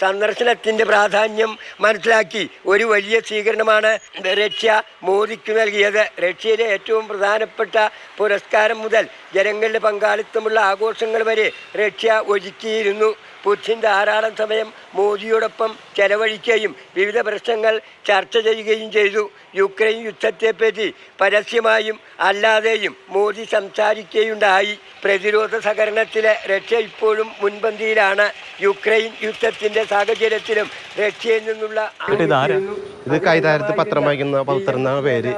സന്ദർശനത്തിന്റെ പ്രാധാന്യം മനസ്സിലാക്കി. ഒരു വലിയ സ്വീകരണമാണ് റഷ്യ മോദിക്ക് നൽകിയത്. റഷ്യയിലെ ഏറ്റവും പ്രധാനപ്പെട്ട പുരസ്കാരം മുതൽ ജനങ്ങളുടെ പങ്കാളിത്തമുള്ള ആഘോഷങ്ങൾ വരെ റഷ്യ ഒരുക്കിയിരുന്നു പുടിൻ ധാരാളം സമയം മോദിയോടൊപ്പം ചെലവഴിക്കുകയും വിവിധ പ്രശ്നങ്ങൾ ചർച്ച ചെയ്യുകയും ചെയ്തു. യുക്രൈൻ യുദ്ധത്തെപ്പറ്റി പരസ്യമായും അല്ലാതെയും മോദി സംസാരിക്കുകയുണ്ടായി. പ്രതിരോധ സഹകരണത്തിലെ റഷ്യ ഇപ്പോഴും മുൻപന്തിയിലാണ്. യുക്രൈൻ യുദ്ധത്തിന്റെ സാഹചര്യത്തിലും റഷ്യയിൽ നിന്നുള്ള ഇത് കൈതാരത്ത് പത്രം വായിക്കുന്ന പത്രം എന്നാണ് പേര്.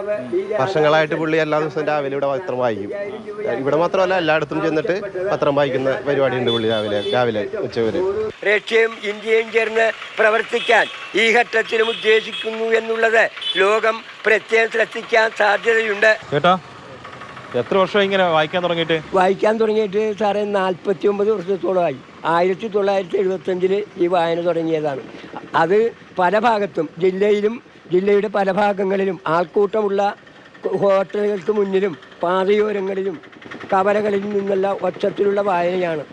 വർഷങ്ങളായിട്ട് പുള്ളി എല്ലാ ദിവസവും രാവിലെ ഇവിടെ പത്രം വായിക്കും. ഇവിടെ മാത്രമല്ല എല്ലായിടത്തും ചെന്നിട്ട് പത്രം വായിക്കുന്ന പരിപാടിയുണ്ട് പുള്ളി രാവിലെ. രാവിലെ ഉച്ചവരെ. റഷ്യയും ഇന്ത്യയും ചേർന്ന് പ്രവർത്തിക്കാൻ ഈ ഘട്ടത്തിലും ഉദ്ദേശിക്കുന്നു എന്നുള്ളത് ലോകം പ്രത്യേകം ശ്രദ്ധിക്കാൻ സാധ്യതയുണ്ട്. കേട്ടോ എത്ര വർഷം ഇങ്ങനെ വായിക്കാൻ തുടങ്ങിയിട്ട്? വായിക്കാൻ തുടങ്ങിയിട്ട് സാറേ നാൽപ്പത്തി ഒമ്പത് വർഷത്തോളമായി. ആയിരത്തി തൊള്ളായിരത്തി എഴുപത്തഞ്ചിൽ ഈ വായന തുടങ്ങിയതാണ്. അത് പല ഭാഗത്തും ജില്ലയിലും ജില്ലയുടെ പല ഭാഗങ്ങളിലും ആൾക്കൂട്ടമുള്ള ഹോട്ടലുകൾക്ക് മുന്നിലും പാതയോരങ്ങളിലും കവലകളിൽ നിന്നുള്ള ഒച്ചത്തിലുള്ള വായനയാണ്.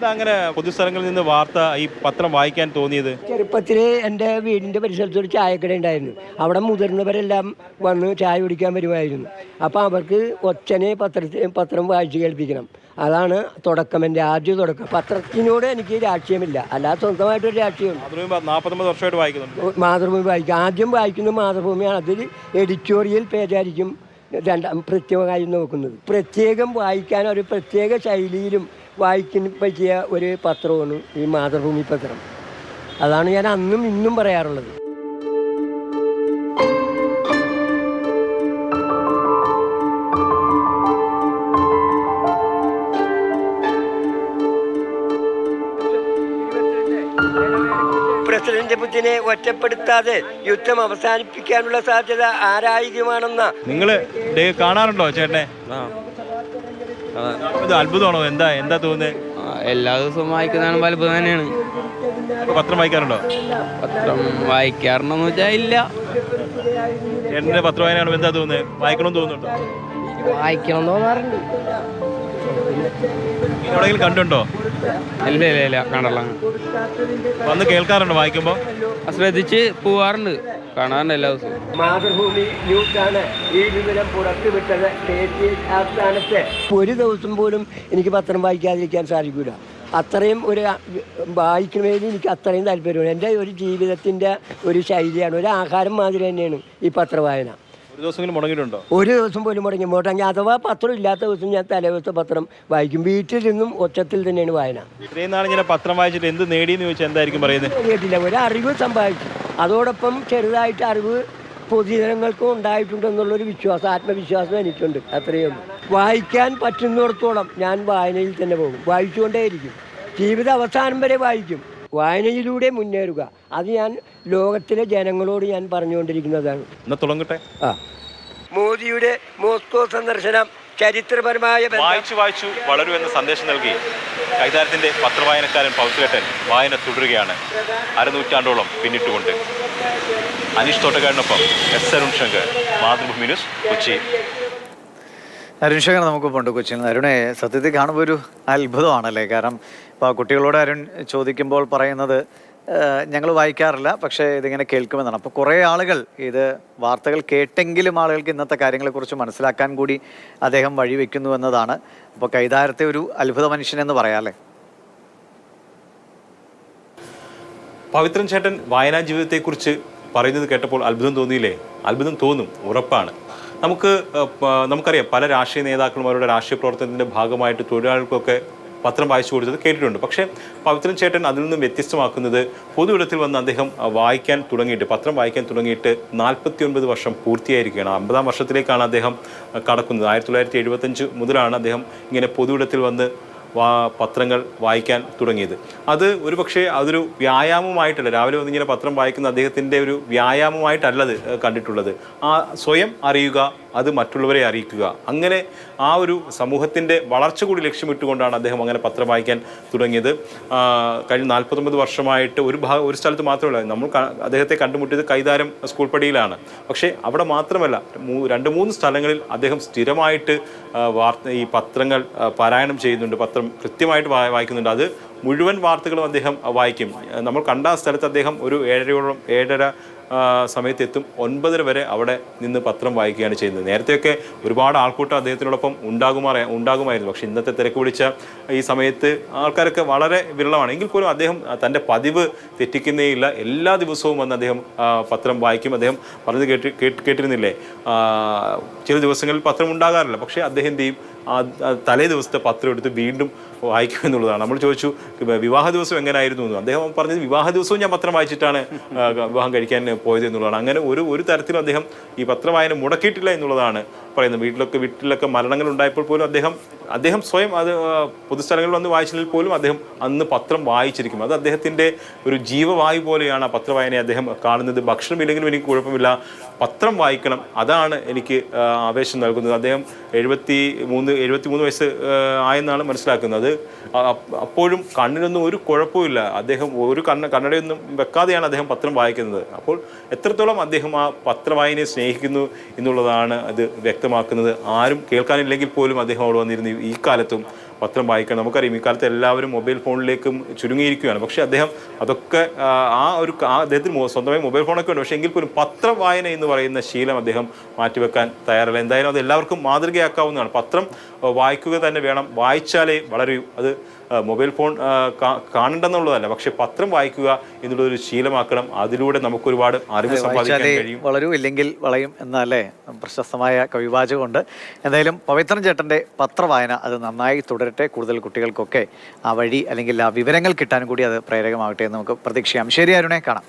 എന്താ അങ്ങനെ പൊതുസ്ഥലങ്ങളിൽ നിന്ന് വാർത്ത ഈ പത്രം വായിക്കാൻ തോന്നിയത്? ചെറുപ്പത്തിൽ എന്റെ വീടിന്റെ പരിസരത്ത് ഒരു ചായക്കട ഉണ്ടായിരുന്നു. അവിടെ മുതിർന്നവരെല്ലാം വന്ന് ചായ കുടിക്കാൻ വരുമായിരുന്നു. അപ്പോൾ അവർക്ക് ഒച്ചനെ പത്രത്തിൽ പത്രം വായിച്ചു കേൾപ്പിക്കണം. അതാണ് തുടക്കം എന്റെ ആദ്യ തുടക്കം. പത്രത്തിനോട് എനിക്ക് രാഷ്ട്രീയമില്ല. അല്ലാതെ സ്വന്തമായിട്ടൊരു രാഷ്ട്രീയമുണ്ട് മാതൃഭൂമി നാൽപ്പത്തൊമ്പത് വർഷമായിട്ട് വായിക്കുന്നുണ്ട്. മാതൃഭൂമി വായിക്കും. ആദ്യം വായിക്കുന്ന മാതൃഭൂമിയാണ് അതിൽ എഡിറ്റോറിയൽ പേജായിരിക്കും രണ്ടാം പ്രത്യേകമായി നോക്കുന്നത്. പ്രത്യേകം വായിക്കാൻ ഒരു പ്രത്യേക ശൈലിയിലും വായിക്കുന്ന പറ്റിയ ഒരു പത്രമാണ് ഈ മാതൃഭൂമി പത്രം. അതാണ് ഞാൻ അന്നും ഇന്നും പറയാറുള്ളത്. പ്രസിഡന്റ് പുതിനെ ഒറ്റപ്പെടുത്താതെ യുദ്ധം അവസാനിപ്പിക്കാനുള്ള സാധ്യത ആരായികമാണെന്ന നിങ്ങൾ കാണാറുണ്ടോ ചേട്ടനെ? ഇത് അത്ഭുതമാണോ? എന്താ എന്താ തോന്നുന്നത് എല്ലാ ദിവസവും വായിക്കുന്നതാണ് അത്ഭുതം തന്നെയാണ്. പത്രം വായിക്കാറുണ്ടോ? പത്രം വായിക്കാറുണ്ടോന്ന് വെച്ചാൽ ഇല്ല. എന്റെ പത്രം വായനയാണ്? എന്താ തോന്നുന്നത് വായിക്കണം തോന്നുന്നുണ്ടോ? വായിക്കണം തോന്നാറുണ്ട്. എവിടെയെങ്കിലും കണ്ടുണ്ടോ? ഇല്ല ഇല്ല ഇല്ല കണ്ടല്ല വന്ന് കേൾക്കാറുണ്ടോ വായിക്കുമ്പോൾ ശ്രദ്ധിച്ച് പോവാറുണ്ട്. കാണാറുണ്ട് എല്ലാ ദിവസവും. മാതൃഭൂമി ന്യൂസാണ്. ഈ വിവരം പുറത്തുവിട്ടത് ദേശീയ ആസ്ഥാനത്ത്. ഒരു ദിവസം പോലും എനിക്ക് പത്രം വായിക്കാതിരിക്കാൻ സാധിക്കൂല. അത്രയും ഒരു വായിക്കുന്നതിന് എനിക്ക് അത്രയും താല്പര്യമാണ് എന്റെ ഒരു ജീവിതത്തിന്റെ ഒരു ശൈലിയാണ് ഒരു ആഹാരം മാതിരി തന്നെയാണ് ഈ പത്രവായന. ഒരു ദിവസമെങ്കിലും മുടങ്ങിയിട്ടുണ്ടോ? ഒരു ദിവസം പോലും മുടങ്ങി. മുടങ്ങി അഥവാ പത്രം ഇല്ലാത്ത ദിവസം ഞാൻ തലേദിവസത്തെ പത്രം വായിക്കും. വീട്ടിൽ നിന്നും ഒച്ചത്തിൽ തന്നെയാണ് വായന. ഇത്രയും നാൾ ഇങ്ങനെ പത്രം വായിച്ചിട്ട് എന്ത് നേടിയെന്ന് ചോദിച്ചാൽ എന്തായിരിക്കും പറയുന്നത്? കേട്ടില്ല ഒരു അറിവ് സമ്പാദിച്ചു. അതോടൊപ്പം ചെറുതായിട്ട് അറിവ് പൊതുജനങ്ങൾക്കും ഉണ്ടായിട്ടുണ്ടെന്നുള്ളൊരു വിശ്വാസം ആത്മവിശ്വാസം എനിക്കുണ്ട്. അത്രയേ ഉള്ളൂ. വായിക്കാൻ പറ്റുന്നിടത്തോളം ഞാൻ വായനയിൽ തന്നെ പോകും. വായിച്ചുകൊണ്ടേയിരിക്കും. ജീവിത അവസാനം വരെ വായിക്കും. വായനയിലൂടെ മുന്നേറുക. അത് ഞാൻ ലോകത്തിലെ ജനങ്ങളോട് ഞാൻ പറഞ്ഞുകൊണ്ടിരിക്കുന്നതാണ്. എന്നാ തുടങ്ങട്ടെ. ആ. മോദിയുടെ മോസ്കോ സന്ദർശനം ചരിത്രപരമായ വായിച്ചു വായിച്ചു വളരൂ എന്ന സന്ദേശം നൽകി. കൈതാരത്തിന്റെ പത്രവായനക്കാരൻ പൗത്രേട്ടൻ വായന തുടരുകയാണ്. അരനൂറ്റാണ്ടോളം പിന്നിട്ടുകൊണ്ട്. അനീഷ് തോട്ടക്കാരനൊപ്പം എസ് അരുൺ ശങ്കർ. മാതൃഭൂമി ന്യൂസ് കൊച്ചി. അരുൺ ശേഖർ ഉണ്ട് കൊച്ചിയിൽ നിന്ന്. അരുണെ സത്യത്തിൽ കാണുമ്പോൾ ഒരു അത്ഭുതമാണല്ലേ? കാരണം ഇപ്പോൾ കുട്ടികളോട് അരുൺ ചോദിക്കുമ്പോൾ പറയുന്നത് ഞങ്ങൾ വായിക്കാറില്ല പക്ഷേ ഇതിങ്ങനെ കേൾക്കുമെന്നാണ്. അപ്പോൾ കുറേ ആളുകൾ ഇത് വാർത്തകൾ കേട്ടെങ്കിലും ആളുകൾക്ക് ഇന്നത്തെ കാര്യങ്ങളെക്കുറിച്ച് മനസ്സിലാക്കാൻ കൂടി അദ്ദേഹം വഴിവെക്കുന്നു എന്നതാണ്. അപ്പോൾ കൈതാരത്തെ ഒരു അത്ഭുത മനുഷ്യനെന്ന് പറയാമല്ലേ പവിത്രൻ ചേട്ടൻ വായനാ ജീവിതത്തെക്കുറിച്ച് പറയുന്നത് കേട്ടപ്പോൾ അത്ഭുതം തോന്നിയില്ലേ? അത്ഭുതം തോന്നും ഉറപ്പാണ്. നമുക്ക് നമുക്കറിയാം പല രാഷ്ട്രീയ നേതാക്കളും അവരുടെ രാഷ്ട്രീയ പ്രവർത്തനത്തിന്റെ ഭാഗമായിട്ട് തൊഴിലാളികൾക്കൊക്കെ പത്രം വായിച്ചു കൊടുത്തത് കേട്ടിട്ടുണ്ട്. പക്ഷേ പവിത്രൻ ചേട്ടൻ അതിൽ നിന്നും വ്യത്യസ്തമാക്കുന്നത് പൊതുയിടത്തിൽ വന്ന് അദ്ദേഹം വായിക്കാൻ തുടങ്ങിയിട്ട് പത്രം വായിക്കാൻ തുടങ്ങിയിട്ട് നാൽപ്പത്തി ഒൻപത് വർഷം പൂർത്തിയായിരിക്കുകയാണ്. അമ്പതാം വർഷത്തിലേക്കാണ് അദ്ദേഹം കടക്കുന്നത്. ആയിരത്തി തൊള്ളായിരത്തി എഴുപത്തഞ്ച് മുതലാണ് അദ്ദേഹം ഇങ്ങനെ പൊതുവിടത്തിൽ വന്ന് പത്രങ്ങൾ വായിക്കാൻ തുടങ്ങിയത്. അത് ഒരു പക്ഷേ അതൊരു വ്യായാമമായിട്ടല്ല. രാവിലെ വന്നിങ്ങനെ പത്രം വായിക്കുന്ന അദ്ദേഹത്തിന്റെ ഒരു വ്യായാമമായിട്ടല്ലത് കണ്ടിട്ടുള്ളത്. ആ സ്വയം അറിയുക അത് മറ്റുള്ളവരെ അറിയിക്കുക. അങ്ങനെ ആ ഒരു സമൂഹത്തിന്റെ വളർച്ച കൂടി ലക്ഷ്യമിട്ടുകൊണ്ടാണ് അദ്ദേഹം അങ്ങനെ പത്രം വായിക്കാൻ തുടങ്ങിയത്. കഴിഞ്ഞ നാൽപ്പത്തൊമ്പത് വർഷമായിട്ട് ഒരു ഭാഗം ഒരു സ്ഥലത്ത് മാത്രമല്ല നമ്മൾ അദ്ദേഹത്തെ കണ്ടുമുട്ടിയത് കൈതാരം സ്കൂൾ പടിയിലാണ്. പക്ഷേ അവിടെ മാത്രമല്ല രണ്ട് മൂന്ന് സ്ഥലങ്ങളിൽ അദ്ദേഹം സ്ഥിരമായിട്ട് വാർത്ത ഈ പത്രങ്ങൾ പാരായണം ചെയ്യുന്നുണ്ട് പത്രം കൃത്യമായിട്ട് വായിക്കുന്നുണ്ട്. അത് മുഴുവൻ വാർത്തകളും അദ്ദേഹം വായിക്കും. നമ്മൾ കണ്ട സ്ഥലത്ത് അദ്ദേഹം ഒരു ഏഴരയോളം ഏഴര ആ, സമയത്തെത്തും ഒൻപതര വരെ അവിടെ നിന്ന് പത്രം വായിക്കുകയാണ് ചെയ്യുന്നത്. നേരത്തെയൊക്കെ ഒരുപാട് ആൾക്കൂട്ടം അദ്ദേഹത്തിനോടൊപ്പം ഉണ്ടാകുമാറ ഉണ്ടാകുമായിരുന്നു. പക്ഷേ ഇന്നത്തെ തിരക്ക് പിടിച്ച ഈ സമയത്ത് ആൾക്കാരൊക്കെ വളരെ വിരളമാണ്. എങ്കിൽ പോലും അദ്ദേഹം തന്റെ പതിവ് തെറ്റിക്കുന്നേയില്ല. എല്ലാ ദിവസവും വന്ന് അദ്ദേഹം പത്രം വായിക്കും. അദ്ദേഹം പറഞ്ഞത് കേട്ടി കേട്ട് കേട്ടിരുന്നില്ലേ? ചില ദിവസങ്ങളിൽ പത്രം ഉണ്ടാകാറില്ല. പക്ഷേ അദ്ദേഹം എന്ത് ചെയ്യും? തലേ ദിവസത്തെ പത്രം എടുത്ത് വീണ്ടും വായിക്കും എന്നുള്ളതാണ്. നമ്മൾ ചോദിച്ചു വിവാഹ ദിവസം എങ്ങനെയായിരുന്നു എന്ന്. അദ്ദേഹം പറഞ്ഞത് വിവാഹ ദിവസവും ഞാൻ പത്രം വായിച്ചിട്ടാണ് വിവാഹം കഴിക്കാൻ പോയത് എന്നുള്ളതാണ്. അങ്ങനെ ഒരു ഒരു തരത്തിലും അദ്ദേഹം ഈ പത്രവായന മുടക്കിയിട്ടില്ല എന്നുള്ളതാണ് പറയുന്നത് വീട്ടിലൊക്കെ വീട്ടിലൊക്കെ മരണങ്ങൾ ഉണ്ടായപ്പോൾ പോലും അദ്ദേഹം അദ്ദേഹം സ്വയം അത് പൊതുസ്ഥലങ്ങളിൽ വന്ന് വായിച്ചതിൽ പോലും അദ്ദേഹം അന്ന് പത്രം വായിച്ചിരിക്കും. അത് അദ്ദേഹത്തിന്റെ ഒരു ജീവവായു പോലെയാണ് ആ പത്രവായനയെ അദ്ദേഹം കാണുന്നത്. ഭക്ഷണമില്ലെങ്കിലും എനിക്ക് കുഴപ്പമില്ല. പത്രം വായിക്കണം. അതാണ് എനിക്ക് ആവേശം നൽകുന്നത്. അദ്ദേഹം എഴുപത്തി മൂന്ന് എഴുപത്തി മൂന്ന് വയസ്സ് ആയെന്നാണ് മനസ്സിലാക്കുന്നത്. അപ്പോഴും കണ്ണിനൊന്നും ഒരു കുഴപ്പമില്ല അദ്ദേഹം ഒരു കണ്ണ കണ്ണടയൊന്നും വെക്കാതെയാണ് അദ്ദേഹം പത്രം വായിക്കുന്നത്. അപ്പോൾ എത്രത്തോളം അദ്ദേഹം ആ പത്രവായനയെ സ്നേഹിക്കുന്നു എന്നുള്ളതാണ് അത് വ്യക്തമാക്കുന്നത് ആരും കേൾക്കാനില്ലെങ്കിൽ പോലും അദ്ദേഹം അവിടെ വന്നിരുന്നു ഈ കാലത്തും. പത്രം വായിക്കണം. നമുക്കറിയാം ഈ കാലത്ത് എല്ലാവരും മൊബൈൽ ഫോണിലേക്കും ചുരുങ്ങിയിരിക്കുകയാണ്. പക്ഷേ അദ്ദേഹം അതൊക്കെ ആ, ഒരു ആ അദ്ദേഹത്തിന് സ്വന്തമായി മൊബൈൽ ഫോണൊക്കെ ഉണ്ട്. പക്ഷേ എങ്കിൽ പോലും പത്രം വായന എന്ന് പറയുന്ന ശീലം അദ്ദേഹം മാറ്റിവെക്കാൻ തയ്യാറല്ല. എന്തായാലും അത് എല്ലാവർക്കും മാതൃകയാക്കാവുന്നതാണ്. പത്രം വായിക്കുക തന്നെ വേണം. വായിച്ചാലേ വളരൂ അത് മൊബൈൽ ഫോൺ കാണണ്ടെന്നുള്ളതല്ല. പക്ഷേ പത്രം വായിക്കുക എന്നുള്ളൊരു ശീലമാക്കണം. അതിലൂടെ നമുക്ക് ഒരുപാട് അറിവ് സമ്പാദിക്കാൻ കഴിയും. വളരും ഇല്ലെങ്കിൽ വളയും എന്നല്ലേ? പ്രശസ്തമായ കവിവാചകമുണ്ട്. എന്തായാലും പവിത്രൻ ചേട്ടന്റെ പത്രവായന അത് നന്നായി തുടരട്ടെ കൂടുതൽ കുട്ടികൾക്കൊക്കെ ആ വഴി അല്ലെങ്കിൽ ആ വിവരങ്ങൾ കിട്ടാനും കൂടി അത് പ്രേരകമാകട്ടെ എന്ന് നമുക്ക് പ്രതീക്ഷിക്കാം. ശരി അരുണെ കാണാം.